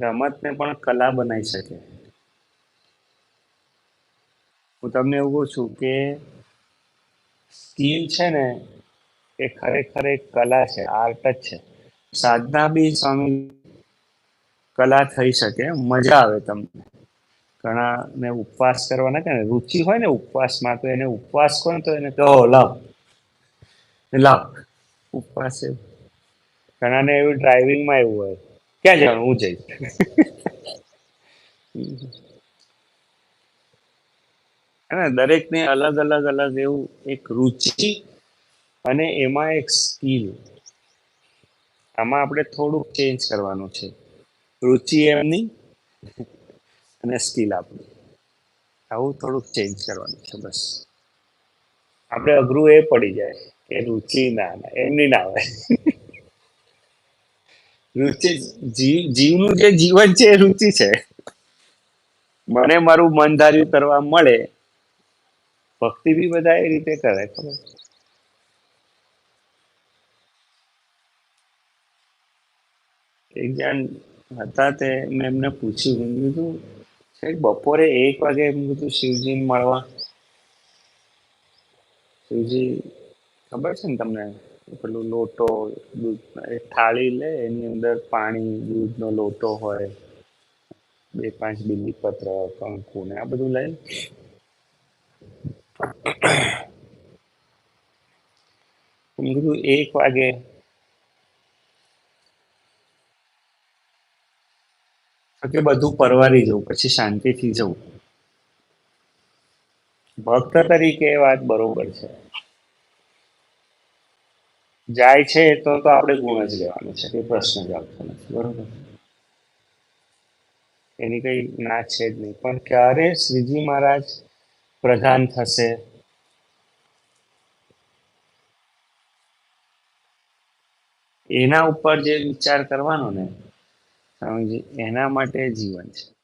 રમતને પણ કલા બનાવી શકે. હું તમને એવું કહું છું કે સ્કિલ છે ને એ ખરેખર એક કલા છે, આર્ટ જ છે. સાધના બી સ્વામી કલા થઈ શકે, મજા આવે તમને. ઘણા ને ઉપવાસ કરવાના કે રુચિ હોય ને ઉપવાસમાં, તો એને ઉપવાસ કહો ને તો એને કહો, લાવ. લાવ. ઉપવાસ એવું. ઘણાને એવું ડ્રાઇવિંગમાં એવું હોય. ક્યાં જવાનું? હું જઈશ. દરેકને અલગ અલગ અલગ એવું એક રુચિ અને એમાં એક સ્કિલ. આમાં આપણે થોડુંક ચેન્જ કરવાનું છે. રુચિ એમની અને સ્કિલ આપણી. આવું થોડુંક ચેન્જ કરવાનું છે બસ. આપણે અઘરું એ પડી જાય કે રુચિ ના ના, એમની ના આવે રુચિ જીવ, જીવનું જે જીવન છે એ રુચિ છે. મને મારું મન ધાર્યું કરવા મળે, ભક્તિ બી બધા એ રીતે કરે. એક જણ હતા તે મેં એમને પૂછ્યું, મેં કીધું બપોરે એક વાગે એમ કીધું શિવજી મળવા. શિવજી, ખબર છે ને તમને? પેલું લોટો, દૂધ એક થાળી લે, એની અંદર પાણી, દૂધનો લોટો હોય, બે પાંચ બીલીપત્ર કંકુ ને આ બધું લઈ મેં એક વાગે કે બધું પરવારી જવું, પછી શાંતિથી જવું. ભક્ત તરીકે એ વાત બરોબર છે. જાય છે તો તો આપણે ગુણ જ લેવાનું છે એ પ્રશ્ન જ આવતો નથી, બરોબર? એની કઈ ના છે જ નહીં. પણ ક્યારે શ્રીજી મહારાજ પ્રધાન થશે? એના ઉપર જે વિચાર કરવાનો ને એના માટે જીવન છે.